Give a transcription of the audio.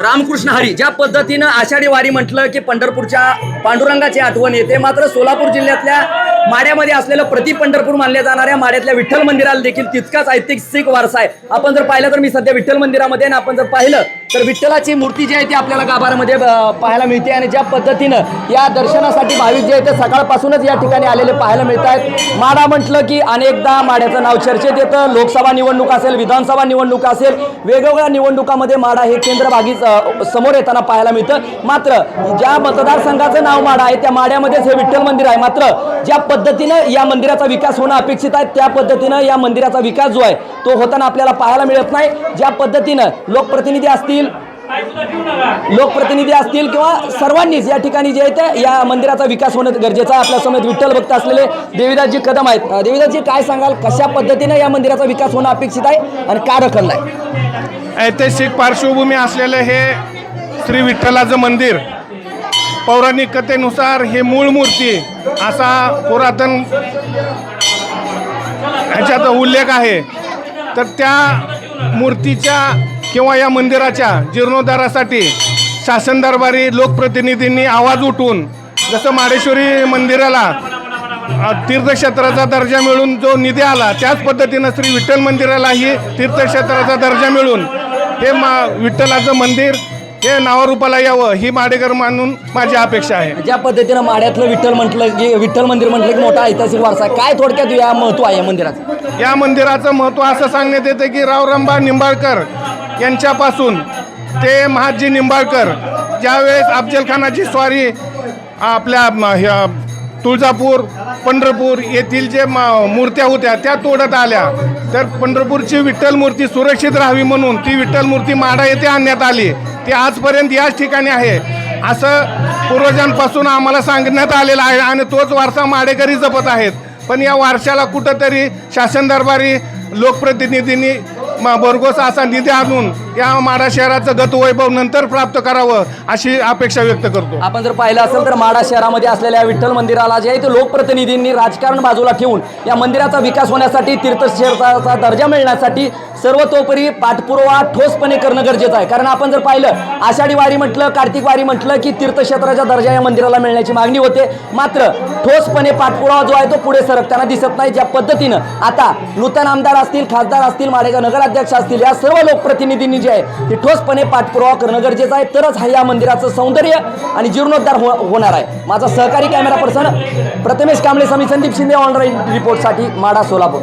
रामकृष्ण हरी ज्या पद्धतीनं आषाढी वारी म्हटलं की पंढरपूरच्या पांडुरंगाची आठवण येते मात्र सोलापूर जिल्ह्यातल्या माड्यामध्ये असलेलं प्रति पंढरपूर मानल्या जाणाऱ्या माड्यातल्या विठ्ठल मंदिराला देखील तितकाच ऐतिहासिक वारसा आहे. आपण जर पाहिलं तर मी सध्या विठ्ठल मंदिरामध्ये आणि आपण जर पाहिलं तर विठ्ठलाची मूर्ती जी आहे ती आपल्याला गाभारामध्ये पाहायला मिळते आणि ज्या पद्धतीनं या दर्शनासाठी भाविक जे आहे ते सकाळपासूनच या ठिकाणी आलेले पाहायला मिळत आहेत. माडा म्हटलं की अनेकदा माड्याचं नाव चर्चेत येतं. लोकसभा निवडणूक असेल विधानसभा निवडणूक असेल वेगवेगळ्या निवडणुकामध्ये माडा हे केंद्र भागी समोर येताना पाहायला मिळतं. मात्र ज्या मतदारसंघाचं नाव माडा आहे त्या माड्यामध्येच हे विठ्ठल मंदिर आहे. मात्र ज्या पद्धतीनं या मंदिराचा विकास होणं अपेक्षित आहे त्या पद्धतीनं या मंदिराचा विकास जो आहे तो होताना आपल्याला पाहायला मिळत नाही. ज्या पद्धतीनं लोकप्रतिनिधी असतील लोकप्रतिनिधी असतील किंवा सर्वांनीच या ठिकाणी जे आहे ते या मंदिराचा विकास होणं गरजेचं आहे. आपल्या विठ्ठल भक्त असलेले देवीदासजी कदम आहेत. अ, देवीदासजी काय सांगाल? कशा पद्धतीने या मंदिराचा विकास होणं अपेक्षित आहे आणि का रखडलाय ऐतिहासिक पार्श्वभूमी असलेलं हे श्री विठ्ठलाचं मंदिर पौराणिक कथेनुसार हे मूळ मूर्ती असा पुरातन ह्याच्यात उल्लेख आहे. तर त्या मूर्तीच्या किंवा या मंदिराच्या जीर्णोद्धारासाठी शासन दरबारी लोकप्रतिनिधींनी आवाज उठवून जसं माडेश्वरी मंदिराला तीर्थक्षेत्राचा दर्जा मिळून जो निधी आला त्याच पद्धतीनं श्री विठ्ठल मंदिरालाही तीर्थक्षेत्राचा दर्जा मिळून हे मा विठ्ठलाचं मंदिर हे नावारूपाला यावं ही माडेकर मानून माझी अपेक्षा आहे. ज्या पद्धतीनं माड्यातलं विठ्ठल म्हटलं की विठ्ठल मंदिर म्हटलं की मोठा ऐतिहासिक वारसा आहे काय थोडक्यात या महत्त्व आहे या मंदिराचं? या मंदिराचं महत्त्व असं सांगण्यात येतं की रावरंबा निंबाळकर यांच्यापासून ते महाजी निंबाळकर ज्यावेळेस अफजलखानाची स्वारी आपल्या म, ह्या तुळजापूर पंढरपूर येथील जे म, मूर्त्या होत्या त्या तोडत आल्या. तर पंढरपूरची विठ्ठल मूर्ती सुरक्षित राहावी म्हणून ती विठ्ठल मूर्ती माडा येथे आणण्यात आली. ती आजपर्यंत याच ठिकाणी आहे. असं पूर्वजांपासून आम्हाला सांगण्यात आलेलं आहे आणि तोच वारसा माडेकरी जपत आहेत. पण या वारशाला कुठंतरी शासन दरबारी लोकप्रतिनिधींनी म- भरघोस असा निधी आणून या माडा शहराचं गतवैभव नंतर प्राप्त करावं अशी अपेक्षा व्यक्त करतो. आपण जर पाहिलं असेल तर माडा शहरामध्ये असलेल्या विठ्ठल मंदिराला जे आहे ते लोकप्रतिनिधींनी राजकारण बाजूला ठेवून या मंदिराचा विकास होण्यासाठी तीर्थक्षेत्राचा दर्जा मिळण्यासाठी सर्वतोपरी पाठपुरावा ठोसपणे करणं गरजेचं आहे. कारण आपण जर पाहिलं आषाढी वारी म्हटलं कार्तिक वारी म्हटलं की तीर्थक्षेत्राचा दर्जा या मंदिराला मिळण्याची मागणी होते. मात्र ठोसपणे पाठपुरावा जो आहे तो पुढे सरकताना दिसत नाही. ज्या पद्धतीनं आता नूतन आमदार असतील खासदार असतील माडेगाव नगराध्यक्ष असतील या सर्व लोकप्रतिनिधींनी जे आहे ते ठोसपणे पाठपुरावा करणं गरजेचं आहे. तरच हा या मंदिराचं सौंदर्य आणि जीर्णोद्धार हो होणार आहे. माझा सहकारी camera person Prathamesh Kamble Sami Sandeep Shinde online रिपोर्टसाठी माडा सोलापूर.